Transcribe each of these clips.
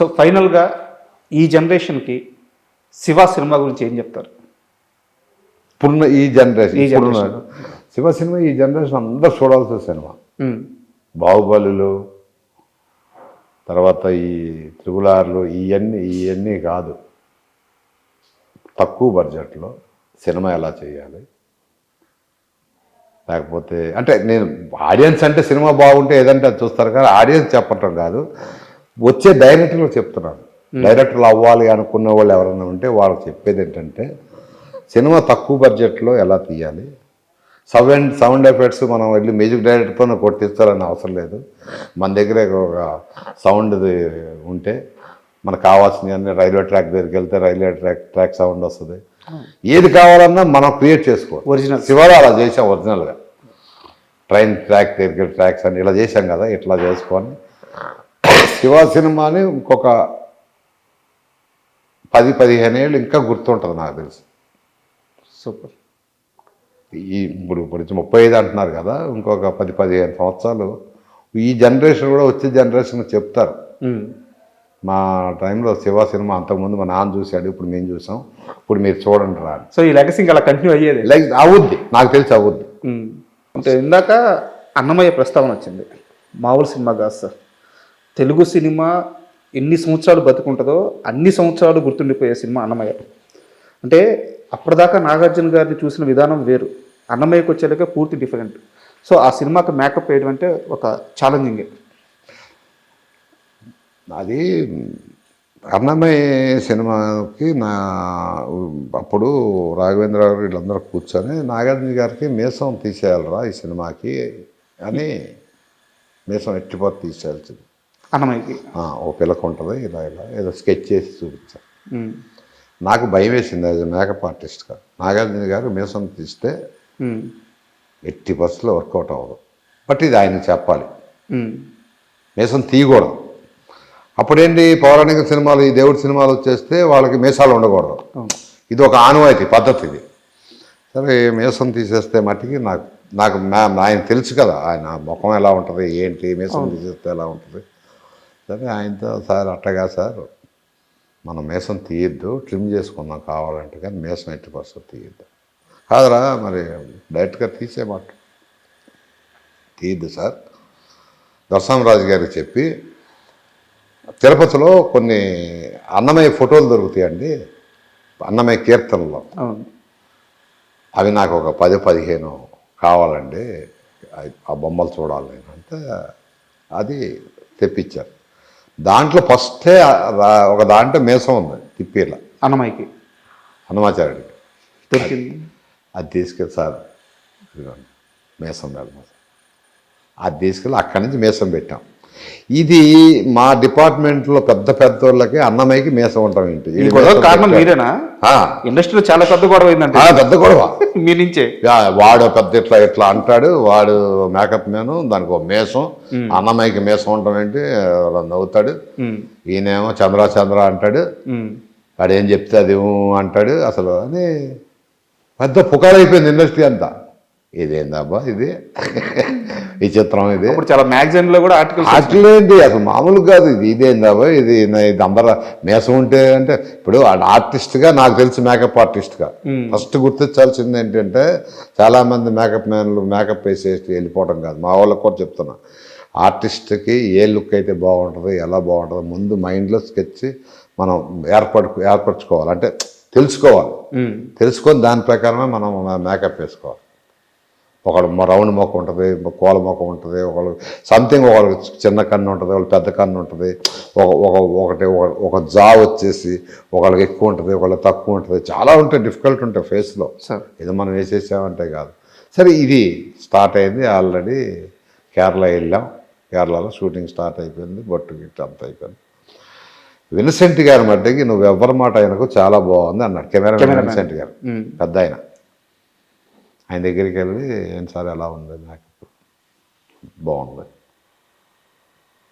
So ఫైనల్గా ఈ జనరేషన్కి శివ సినిమా గురించి ఏం చెప్తారు? ఇప్పుడున్న ఈ జనరేషన్ ఇప్పుడున్న శివ సినిమా ఈ జనరేషన్ అందరూ చూడాల్సిన సినిమా. బాహుబలులు తర్వాత ఈ త్రిపులార్లు ఇవన్నీ ఇవన్నీ కాదు. తక్కువ బడ్జెట్లో సినిమా ఎలా చేయాలి? లేకపోతే అంటే నేను ఆడియన్స్ అంటే సినిమా బాగుంటే ఏదంటే అది చూస్తారు కానీ ఆడియన్స్ చెప్పటం కాదు. వచ్చే డైరెక్టర్లు చెప్తున్నాను. డైరెక్టర్లు అవ్వాలి అనుకున్న వాళ్ళు ఎవరైనా ఉంటే వాళ్ళకి చెప్పేది ఏంటంటే సినిమా తక్కువ బడ్జెట్లో ఎలా తీయాలి? సౌండ్ సౌండ్ ఎఫెక్ట్స్ మనం వెళ్ళి మ్యూజిక్ డైరెక్టర్తో కొట్టిస్తారని అవసరం లేదు. మన దగ్గర ఒక సౌండ్ది ఉంటే మనకు కావాల్సినవి అన్ని రైల్వే ట్రాక్ దగ్గరికి వెళ్తే రైల్వే ట్రాక్ ట్రాక్ సౌండ్ వస్తుంది. ఏది కావాలన్నా మనం క్రియేట్ చేసుకోవాలి. ఒరిజినల్ శివాలో అలా చేసాం ఒరిజినల్గా ట్రైన్ ట్రాక్ దగ్గర ట్రాక్స్ అని ఇలా చేశాం కదా ఇట్లా చేసుకొని శివ సినిమాని ఇంకొక పది పదిహేను ఏళ్ళు ఇంకా గుర్తుంటుంది నాకు తెలిసి. సూపర్. ఈ ఇప్పుడు ఇప్పుడు ముప్పై ఐదు అంటున్నారు కదా ఇంకొక పది పదిహేను సంవత్సరాలు. ఈ జనరేషన్ కూడా వచ్చే జనరేషన్ చెప్తారు. మా టైంలో శివ సినిమా అంతకుముందు మా నాన్న చూశాడు ఇప్పుడు మేము చూసాం. ఇప్పుడు మీరు చూడండి రా. సో ఈ లెగసీ ఇంకా అలా కంటిన్యూ అయ్యేది? లైక్ అవుద్ది. నాకు తెలిసి అవుద్ది. అంటే ఇందాక అన్నమయ్య ప్రస్తావన వచ్చింది. మామూలు సినిమా కాదు సార్. తెలుగు సినిమా ఎన్ని సంవత్సరాలు బతుకుంటుందో అన్ని సంవత్సరాలు గుర్తుండిపోయే సినిమా అన్నమయ్య. అంటే అప్పటిదాకా నాగార్జున గారిని చూసిన విధానం వేరు. అన్నమయ్యకి వచ్చేలాగే పూర్తి డిఫరెంట్. సో ఆ సినిమాకి మేకప్ వేయడం అంటే ఒక ఛాలెంజింగే. అది అన్నమయ్య సినిమాకి నా అప్పుడు రాఘవేంద్ర గారు వీళ్ళందరూ కూర్చొని నాగార్జున గారికి మీసం తీసేయాలరా ఈ సినిమాకి అని మీసం ఎట్టిపోతే తీసేయాల్సింది. అన్నమయ్యకి. ఓ పిల్లక ఉంటుంది ఇలా ఇలా ఏదో స్కెచ్ చేసి చూపించాను ఉమ్, నాకు భయం వేసింది యాజ్ మేకప్ ఆర్టిస్ట్గా నాగార్జున గారు మీసం తీస్తే ఎట్టి బస్సులో వర్కౌట్ అవ్వదు. బట్ ఇది ఆయనకు చెప్పాలి. మీసం తీయకూడదు. అప్పుడేంటి పౌరాణిక సినిమాలు ఈ దేవుడి సినిమాలు వచ్చేస్తే వాళ్ళకి మీసాలు ఉండకూడదు. ఇది ఒక ఆనవాయితీ పద్ధతి ఇది. సరే మీసం తీసేస్తే మట్టికి నాకు నాకు ఆయన తెలుసు కదా ఆయన ముఖం ఎలా ఉంటుంది ఏంటి మీసం తీసేస్తే ఎలా ఉంటుంది. సరే ఆయనతో సార్ అట్టగా సార్ మనం మీసం తీయద్దు ట్రిమ్ చేసుకుందాం కావాలంటే కానీ మీసం ఎట్టి పరిస్థితి తీయద్దు. కాదరా మరి డైరెక్ట్గా తీసేమాట తీయద్దు సార్. దర్శనరాజు గారికి చెప్పి తిరుపతిలో కొన్ని అన్నమయ్య ఫోటోలు దొరుకుతాయండి అన్నమయ్య కీర్తనలో. అవి నాకు ఒక పది పదిహేను కావాలండి ఆ బొమ్మలు చూడాలి అంటే అది తెప్పించారు. దాంట్లో ఫస్టే ఒక దాంట్లో మీసం ఉంది తిప్పేలా. అన్నమయ్యకి హనుమాచార్యుడికి. దొరికింది. అది తీసుకెళ్ళి సార్ మీసం మేడం. అది తీసుకెళ్ళి అక్కడి నుంచి మీసం పెట్టాం. ఇది మా డిపార్ట్మెంట్లో పెద్ద పెద్ద వాళ్ళకి అన్నమయ్యకి మీసం ఉంటాం ఏంటి? కారణం మీరేనా? ఆ, ఇండస్ట్రీలో చాలా పెద్ద గొడవ అయిందంటే. ఆ, పెద్ద గొడవ. మీ నుంచే. వాడు పెద్ద ఇట్లా ఇట్లా అంటాడు వాడు మేకప్ మ్యాన్ దానికి ఒక మేసం. అన్నమయ్యకి మేసం ఉండటం ఏంటి? నవ్వుతాడు. ఈయనేమో చంద్ర చంద్ర అంటాడు. వాడు ఏం చెప్తే అది ఊ అంటాడు. అసలు అని పెద్ద పుకారైపోయింది ఇండస్ట్రీ అంతా. ఇదేందబ్బా ఇది? ఈ చిత్రం ఇది. ఇప్పుడు చాలా మ్యాగజైన్లో కూడా ఆర్టికల్స్ అట్లేంటి అసలు మామూలు కాదు ఇది. ఇది నా- ఇది అందరు మేసం ఉంటే అంటే ఇప్పుడు ఆర్టిస్ట్గా నాకు తెలిసి మేకప్ ఆర్టిస్ట్గా ఫస్ట్ గుర్తించాల్సింది ఏంటంటే చాలామంది మేకప్ మ్యాన్లు మేకప్ వేసేసి వెళ్ళిపోవడం కాదు. మా వాళ్ళకి కూడా చెప్తున్నా. ఆర్టిస్ట్కి ఏ లుక్ అయితే బాగుంటుంది ఎలా బాగుంటుందో ముందు మైండ్లో స్కెచ్ మనం ఏర్పడు ఏర్పరచుకోవాలి. అంటే తెలుసుకోవాలి. తెలుసుకొని దాని ప్రకారమే మనం మేకప్ వేసుకోవాలి. ఒకడు రౌండ్ మొక్క ఉంటుంది కోల మొక్క ఉంటుంది ఒకళ్ళు సంథింగ్ ఒకళ్ళు చిన్న కన్ను ఉంటుంది ఒకళ్ళు పెద్ద కన్ను ఉంటుంది ఒక ఒక ఒకటి ఒక- ఒక జా వచ్చేసి ఒకళ్ళకి ఎక్కువ ఉంటుంది ఒకళ్ళకి తక్కువ ఉంటుంది చాలా ఉంటాయి డిఫికల్ట్ ఉంటాయి ఫేస్లో. సార్. ఇది మనం వేసేసామంటే కాదు. సరే ఇది స్టార్ట్ అయింది ఆల్రెడీ కేరళ వెళ్ళాం. కేరళలో షూటింగ్ స్టార్ట్ అయిపోయింది బొట్టు గిట్టు అంతా అయిపోయింది. విన్సెంట్ గారి మధ్యకి నువ్వు ఎవరి మాట ఆయనకు చాలా బాగుంది అన్నాడు. కెమెరా విన్సెంట్ గారు. పెద్ద ఆయన ఆయన దగ్గరికి వెళ్ళి ఏం సార్ ఎలా ఉంది? నాకు బాగుంది.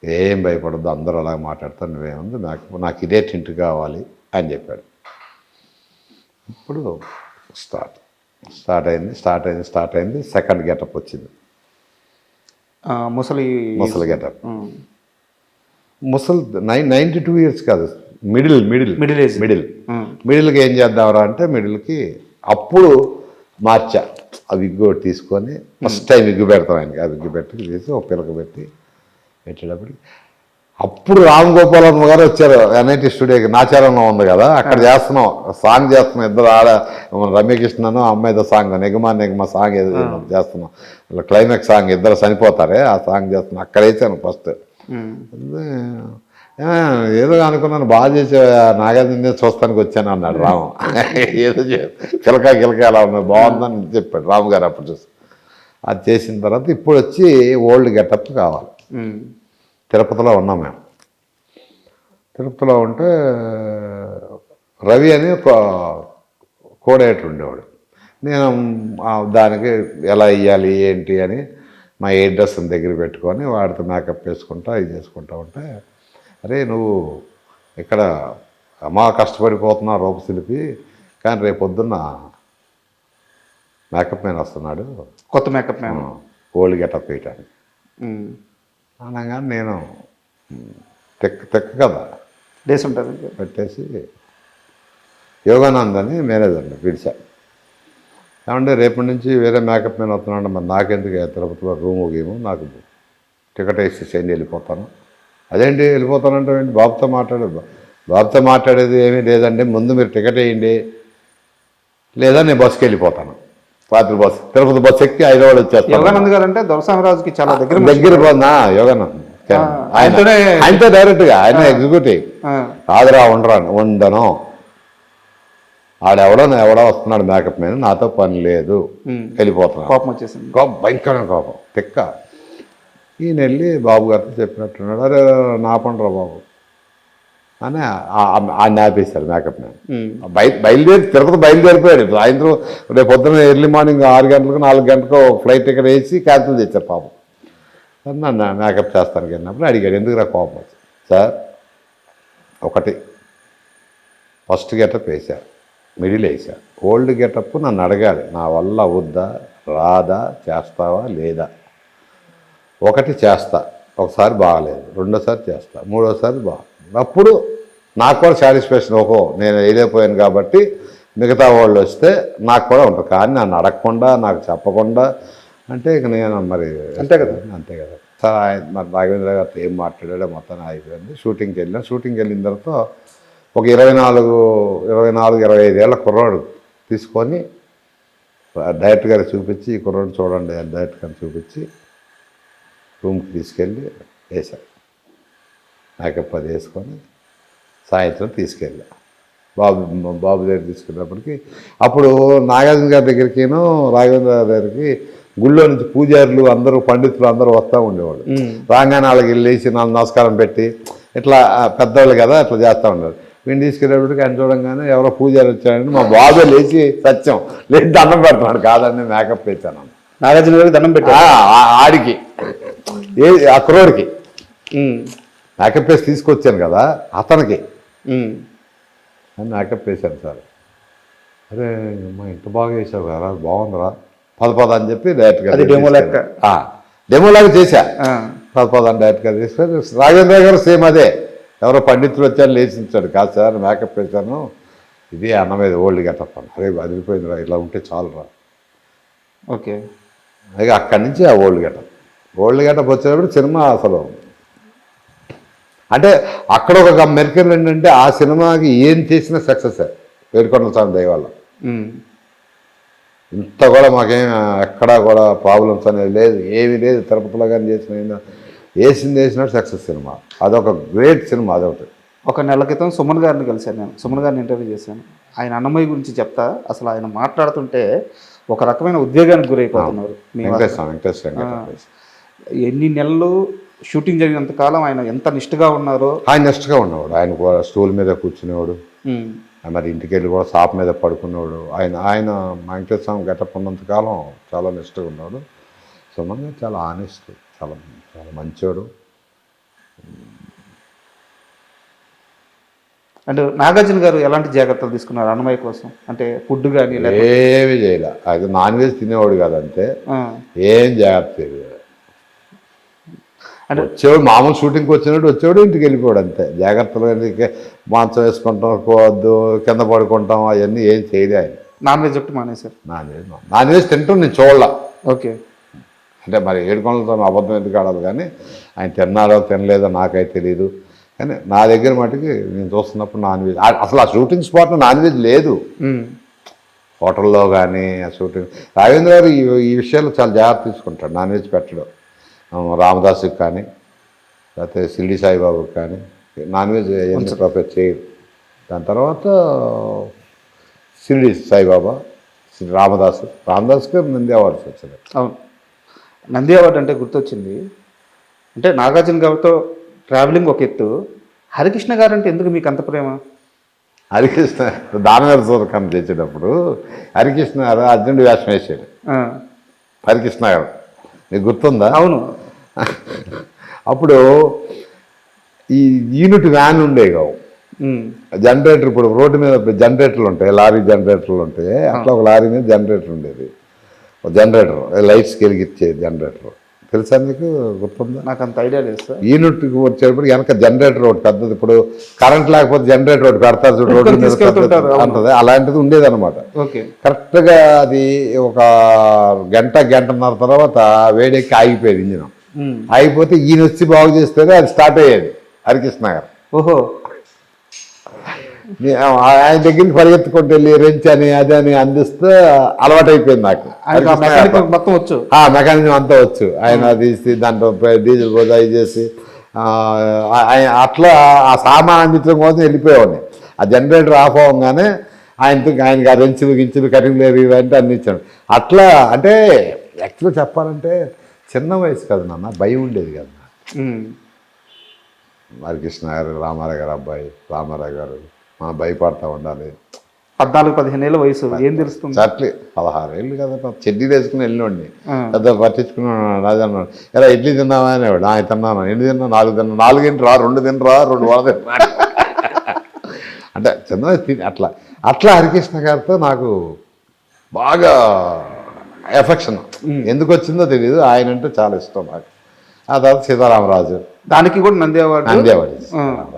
ఏం భయపడద్దు అందరూ అలా మాట్లాడతారు నువ్వేముంది? నాకు నాకు ఇదే టింట్ కావాలి అని చెప్పాడు. ఇప్పుడు స్టార్ట్. స్టార్ట్ అయింది స్టార్ట్ అయింది స్టార్ట్ అయింది సెకండ్ గెటప్ వచ్చింది. ముసలి ముసలి గెటప్. ముసలి నైన్ నైంటీ టూ ఇయర్స్ కాదు middle middle. Middle age. Middle. మిడిల్కి ఏం చేద్దాంరా అంటే మిడిల్కి అప్పుడు మార్చా. ఆ విగ్గు తీసుకొని ఫస్ట్ టైం విగ్గు పెడతాం ఆయనకి ఆ విగ్గు పెట్టి తీసి ఒక పిలక పెట్టి పెట్టేటప్పటికి అప్పుడు రామ్ గోపాలన్ గారు వచ్చారు. ఎన్ఐటి స్టూడియోకి నాచారంలో ఉంది కదా అక్కడ చేస్తున్నాం. సాంగ్ చేస్తున్నాం. ఇద్దరు ఆడ రమ్యకృష్ణను అమ్మాయితో సాంగ్ నిగమా నిగమ సాంగ్ ఏదో చేస్తున్నాం. క్లైమాక్స్ సాంగ్ ఇద్దరు చనిపోతారే ఆ సాంగ్ చేస్తున్నాం. అక్కడ వేసాను ఫస్ట్. ఉమ్, అదే, "ఆ, ఏదో అనుకున్నాను బాగా చేసే నాగార్జున చూస్తానికి వచ్చాను అన్నాడు రాము. ఏదో కిలకా కిలక ఎలా ఉన్నది బాగుందని చెప్పాడు రాము గారు అప్పుడు చూసి. అది చేసిన తర్వాత ఇప్పుడు వచ్చి ఓల్డ్ గెటప్ కావాలి. తిరుపతిలో ఉన్నాం మేము. తిరుపతిలో ఉంటే రవి అని ఒక కోడేటర్ ఉండేవాడు. నేను దానికి ఎలా ఇవ్వాలి ఏంటి అని మా ఎయిర్ డ్రెస్ దగ్గర పెట్టుకొని వాడితో మేకప్ వేసుకుంటా ఇది చేసుకుంటా ఉంటే అరే నువ్వు ఇక్కడ అమ్మా కష్టపడిపోతున్నా రూపశిల్పి కానీ రేపు పొద్దున్న మేకప్ మ్యాన్ వస్తున్నాడు. కొత్త మేకప్ మ్యాన్. ఓల్డ్ గెటప్ వేయటానికి. ఉమ్, అనగానే నేను తెక్క తెక్క కదా. డేస్ ఉంటుంది. పెట్టేసి యోగానంద్ అని మేనేజర్ని పిలిచా. ఏమంటే రేపటి నుంచి వేరే మేకప్ మ్యాన్ వస్తున్నాడు మరి నాకెందుకు తిరుపతిలో రూమ్ గేము? నాకు టికెట్ వేసి చేయండి వెళ్ళిపోతాను. అదేంటి వెళ్ళిపోతానంటే ఏంటి? బాబుతో మాట్లాడదు బాబుతో మాట్లాడేది ఏమీ లేదండి. ముందు మీరు టికెట్ వేయండి. లేదా నేను బస్సుకి వెళ్ళిపోతాను. రాత్రి బస్సు తిరుపతి బస్సు ఎక్కి హైదరాబాద్ వచ్చేస్తాను. యోగానంద్ గారు అంటే దొరసామరాజుకి చాలా దగ్గర. దగ్గర పోనా. యోగానంద్. ఆయన ఆయనతో డైరెక్ట్గా ఆయన ఎగ్జిక్యూటివ్ ఆ, కాదురా ఉండరా ఉండను. ఆడెవడో ఎవడో వస్తున్నాడు మేకప్ మీద. నాతో పని లేదు. వెళ్ళిపోతున్నాను కోపం వచ్చేసింది. కోపం భయంకరమైన కోపం. తిక్క. ఈయన వెళ్ళి బాబు గారితో చెప్పినట్టున్నాడు. అరే నా పండురా బాబు. అని ఆయన ఆపేశారు మేకప్ మ్యాన్. బయ బయలుదేరి తిరుపతి బయలుదేరిపోయాడు. సాయంత్రం రేపు పొద్దున్న ఎర్లీ మార్నింగ్ ఆరు గంటలకు నాలుగు గంటలకు ఫ్లైట్ టికెట్ వేసి క్యాన్సిల్ చేశారు పాపం. నన్ను మేకప్ చేస్తానికి వెళ్ళినప్పుడు అడిగాడు ఎందుకు రా కోపం సార్ ఒకటి ఫస్ట్ గెటప్ వేశారు మిడిల్ వేశారు. ఓల్డ్ గెటప్ నన్ను అడగాలి. నా వల్ల అవుద్దా రాదా చేస్తావా లేదా? ఒకటి చేస్తా ఒకసారి బాగలేదు రెండోసారి చేస్తా మూడోసారి బాగుంది అప్పుడు నాకు కూడా సాటిస్ఫాక్షన్ ఓహో నేను వేయలేకపోయాను కాబట్టి మిగతా వాళ్ళు వస్తే నాకు కూడా ఉంటుంది. కానీ నన్ను అడగకుండా నాకు చెప్పకుండా అంటే ఇక నేను మరి అంతే కదా. అంతే కదా. సార్ ఆయన మరి రాఘవేంద్ర గారితో ఏం మాట్లాడాడో మొత్తం అయిపోయింది షూటింగ్కి వెళ్ళాం. షూటింగ్కి వెళ్ళిన తర్వాత ఒక ఇరవై నాలుగు ఇరవై నాలుగు ఇరవై ఐదేళ్ళ కుర్రాడు తీసుకొని డైరెక్టర్ గారికి చూపించి ఈ కుర్రాడు చూడండి అని డైరెక్టర్ గారిని చూపించి రూమ్కి తీసుకెళ్ళి వేశాను మేకప్ అది వేసుకొని సాయంత్రం తీసుకెళ్ళా. బాబు బాబు దగ్గర తీసుకెళ్ళినప్పటికి అప్పుడు నాగార్జున గారి దగ్గరికిను రాఘవేంద్ర గారి దగ్గరికి గుళ్ళో నుంచి పూజారులు అందరూ పండితులు అందరూ వస్తూ ఉండేవాళ్ళు. రాగానే వాళ్ళకి లేచి నాలుగు నమస్కారం పెట్టి ఇట్లా పెద్దవాళ్ళు కదా ఇట్లా చేస్తూ ఉన్నారు. వీడిని తీసుకెళ్ళేప్పటికి ఆయన చూడంగానే ఎవరో పూజారి వచ్చారంటే మా బాబే లేచి సత్యం లేచి దండం పెడుతున్నాడు. కాదండి మేకప్ వేసాను నాగార్జున గారికి దండం ఆ- ఆడికి. ఏ ఆ కుర్రోడికి. మేకప్ వేసి తీసుకొచ్చాను కదా అతనికి. మేకప్ వేశాను సార్. అరే అమ్మా ఇంత బాగా వేసావు కదా బాగుందిరా. పద పద అని చెప్పి డైరెక్ట్గా అది demo లెక్క. డెమో లాగా చేశా. పద పద అని డైరెక్ట్గా తీసుకొని రాఘవేంద్ర గారు సేమ్ అదే. ఎవరో పండితులు వచ్చారు లేచించాడు. కాదు సార్ మేకప్ వేశాను. ఇది అన్న మీద ఓల్డ్ అన్న అరే అదిరిపోయిందిరా ఇలా ఉంటే చాలురా. ఓకే. ఇక అక్కడి నుంచి ఆ ఓల్డ్ గెటప్ ఓల్డ్ గెటప్ వచ్చేటప్పుడు సినిమా అసలు. అంటే అక్కడ ఒక మెరికల్ ఏంటంటే ఆ సినిమాకి ఏం చేసినా సక్సెస్ వేడుకొండల స్వామి దయవల్ల ఇంత కూడా మాకేం ఎక్కడా కూడా ప్రాబ్లమ్స్ అనేది లేదు. ఏమీ లేదు. తిరుపతిలో కానీ చేసిన వేసింది వేసినట్టు సక్సెస్ సినిమా. అదొక గ్రేట్ సినిమా అదొకటి. ఒక నెల క్రితం సుమన్ గారిని కలిశాను నేను. సుమన్ గారిని ఇంటర్వ్యూ చేశాను. ఆయన అన్నమయ్య గురించి చెప్తా. అసలు ఆయన మాట్లాడుతుంటే ఒక రకమైన ఉద్వేగానికి గురైపోతున్నారు. వెంకటేశ్వర వెంకటేశ్వర. ఎన్ని నెలలు షూటింగ్ జరిగినంత కాలం ఆయన ఎంత నిష్ఠగా ఉన్నారో? ఆయన నెక్స్ట్గా ఉన్నవాడు. ఆయన కూడా స్టూల్ మీద కూర్చునేవాడు. మరి ఇంటికి వెళ్ళి కూడా షాప్ మీద పడుకునేవాడు. ఆయన ఆయన వెంకటేశ్వర స్వామి గెటప్ ఉన్నంతకాలం చాలా నిష్ఠగా ఉన్నాడు సుమన్ గారు చాలా ఆనెస్ట్ చాలా చాలా మంచోడు. అంటే నాగార్జున గారు ఎలాంటి జాగ్రత్తలు తీసుకున్నారు అన్నమయ్య కోసం? అంటే ఫుడ్ కానీ ఏమి చేయలే. అది నాన్ వెజ్ తినేవాడు కాదంతే. ఏం జాగ్రత్త అంటే వచ్చేవాడు మామూలు షూటింగ్కి వచ్చినట్టు వచ్చేవాడు ఇంటికి వెళ్ళిపోయాడు అంతే. జాగ్రత్తగా ఇంటికి మాంసం వేసుకుంటాం పోవద్దు కింద పడుకుంటాం అవన్నీ ఏం చేయలే ఆయన. నాన్ వెజ్ ఒకటి మానేశారు. నాన్ వెజ్ నాన్ వెజ్ తింటాం నేను చూడలా. ఓకే. అంటే మరి ఏడుకొండలతో అబద్ధం ఎందుకు ఆడాలి కానీ ఆయన తిన్నారో తినలేదో నాకైతే తెలియదు కానీ నా దగ్గర మటుకి నేను చూస్తున్నప్పుడు నాన్ వెజ్. అసలు ఆ షూటింగ్ స్పాట్లో నాన్ వెజ్ లేదు. హోటల్లో కానీ ఆ షూటింగ్ రాఘవేంద్ర గారు ఈ విషయాల్లో చాలా జాగ్రత్త తీసుకుంటాడు నాన్ వెజ్ పెట్టడం. రామదాసుకి కానీ లేకపోతే షిరిడి సాయిబాబుకి కానీ నాన్ వెజ్ ఎంత ప్రిపేర్ చేయరు. దాని తర్వాత షిరిడి సాయిబాబా శ్రీ రామదాసు రామదాస్ గారు నంది అవార్డ్స్ వచ్చారు అవును. నంది అవార్డు అంటే గుర్తొచ్చింది. అంటే నాగార్జున గారితో ట్రావెలింగ్ ఒక ఎత్తు. హరికృష్ణ గారు అంటే ఎందుకు మీకు అంత ప్రేమ? హరికృష్ణ దానవర సూరకం తెచ్చేటప్పుడు హరికృష్ణ గారు అర్జునుడు వేషం వేసాడు హరికృష్ణ గారు. నీకు గుర్తుందా? అవును. అప్పుడు ఈ యూనిట్ వ్యాన్ ఉండేవి కావు. జనరేటర్ ఇప్పుడు రోడ్డు మీద జనరేటర్లు ఉంటాయి లారీ జనరేటర్లు ఉంటాయి. అట్లా ఒక లారీ మీద జనరేటర్ ఉండేది. ఒక జనరేటర్ లైట్స్కి వెలిగించే జనరేటర్. తెలుసా మీకు? గుర్తుందా? నాకు అంత ఐడియా లేదు సార్. యూనిట్కి వచ్చేటప్పుడు వెనక జనరేటర్ ఒకటి పెద్దది. ఇప్పుడు కరెంట్ లేకపోతే జనరేటర్ ఒకటి పెడతారు రోడ్డు. అంటది అలాంటిది ఉండేది అనమాట ఓకే కరెక్ట్గా అది ఒక గంట గంటన్నర తర్వాత వేడెక్కి ఆగిపోయేది ఇంజిన్. ఆగిపోతే ఈయన వచ్చి బాగు చేస్తేనే అది స్టార్ట్ అయ్యేది. హరికృష్ణ గారు ఓహో. ఆయన దగ్గరికి పరిగెత్తుకుంటూ వెళ్ళి రెంచ్ అని అది అని అందిస్తే అలవాటైపోయింది నాకు. మొత్తం వచ్చు. ఆ మెకానిజం అంతా వచ్చు. ఆయన తీసి దాంట్లో డీజిల్ అవి చేసి అట్లా ఆ సామాన్ అందించడం కోసం వెళ్ళిపోయేవాడిని. ఆ జనరేటర్ ఆఫ్ అవ్వగానే ఆయనతో ఆయనకి ఆ రెంచులు గించులు కటింగ్ లేరు ఇవంటే ఇచ్చాడు. అట్లా అంటే యాక్చువల్గా చెప్పాలంటే చిన్న వయసు కదా నాన్న భయం ఉండేది కదా. హరికృష్ణ గారు రామారావు గారు అబ్బాయి రామారావు గారు. మనం భయపడతా ఉండాలి. పద్నాలుగు పదిహేను ఏళ్ళ వయసు ఏం తెలుస్తుంది? చట్లీ పదహారు ఏళ్ళు కదా చెడ్డీ వేసుకుని వెళ్ళినోడిని. ఆ. పెద్ద పట్టించుకున్నాడు రాజు అన్నాడు ఎలా ఇడ్లీ తిన్నావా? అనేవాడు. ఆయన తిన్నాను. ఎన్ని తిన్నా? నాలుగు తిన్నా. నాలుగు తింటరా రెండు తినరా రెండు వడ తినరా అంటే చిన్న తిని అట్లా. అట్లా హరికృష్ణ గారితో నాకు బాగా ఎఫెక్షన్. ఎందుకు వచ్చిందో తెలియదు ఆయన అంటే చాలా ఇష్టం నాకు. ఆ తర్వాత సీతారామరాజు. దానికి కూడా నందేవాడు. సీతారామరాజు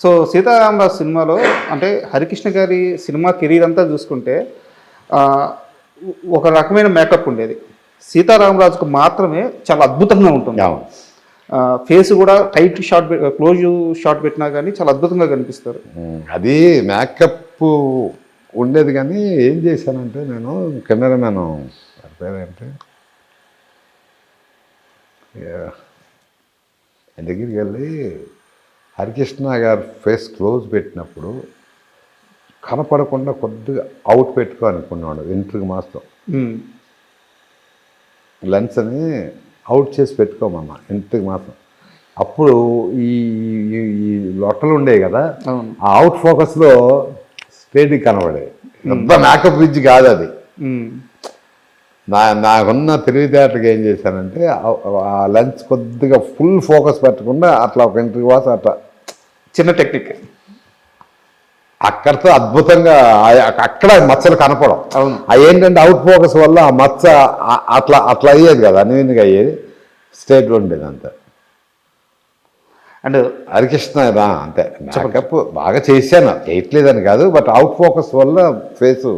సో సీతారామరాజు సినిమాలో అంటే హరికృష్ణ గారి సినిమా కెరీర్ అంతా చూసుకుంటే ఒక రకమైన మేకప్ ఉండేది. సీతారామరాజుకు మాత్రమే చాలా అద్భుతంగా ఉంటుంది. ఫేస్ కూడా టైట్ షాట్ క్లోజ్ షాట్ పెట్టినా కానీ చాలా అద్భుతంగా కనిపిస్తారు. అది మేకప్ ఉండేది కానీ ఏం చేశానంటే నేను కెమెరామెన్. పేరేంటి దగ్గరికి వెళ్ళి హరికృష్ణ గారు ఫేస్ క్లోజ్ పెట్టినప్పుడు కనపడకుండా కొద్దిగా అవుట్ పెట్టుకో అనుకున్నాడు వెంట్రుక మాస్తో. ఉమ్. లెన్స్ అని అవుట్ చేసి పెట్టుకోమన్నా వెంట్రుక మాసం. అప్పుడు ఈ ఈ- లొట్టలు ఉండేవి కదా ఆ అవుట్ ఫోకస్లో స్ట్రేట్ కనబడేది పెద్ద మేకప్ విజ్ కాదు అది. నా నాకున్న తెలివితేటకి ఏం చేశానంటే ఆ- లెన్స్ కొద్దిగా ఫుల్ ఫోకస్ పెట్టకుండా అట్లా ఒక ఇంటికి వాస అట్లా చిన్న టెక్నిక్. అక్కడితో అద్భుతంగా అక్కడ మచ్చలు కనపడం ఏంటంటే అవుట్ ఫోకస్ వల్ల ఆ మచ్చ అట్లా అట్లా అయ్యేది కదా అన్నింటిగా అయ్యేది? స్ట్రేట్లో ఉండేది అంతే. అండ్ హరికృష్ణ రా అంతే. మేకప్ బాగా చేశాను. చేయట్లేదని కాదు బట్ అవుట్ ఫోకస్ వల్ల ఫేసు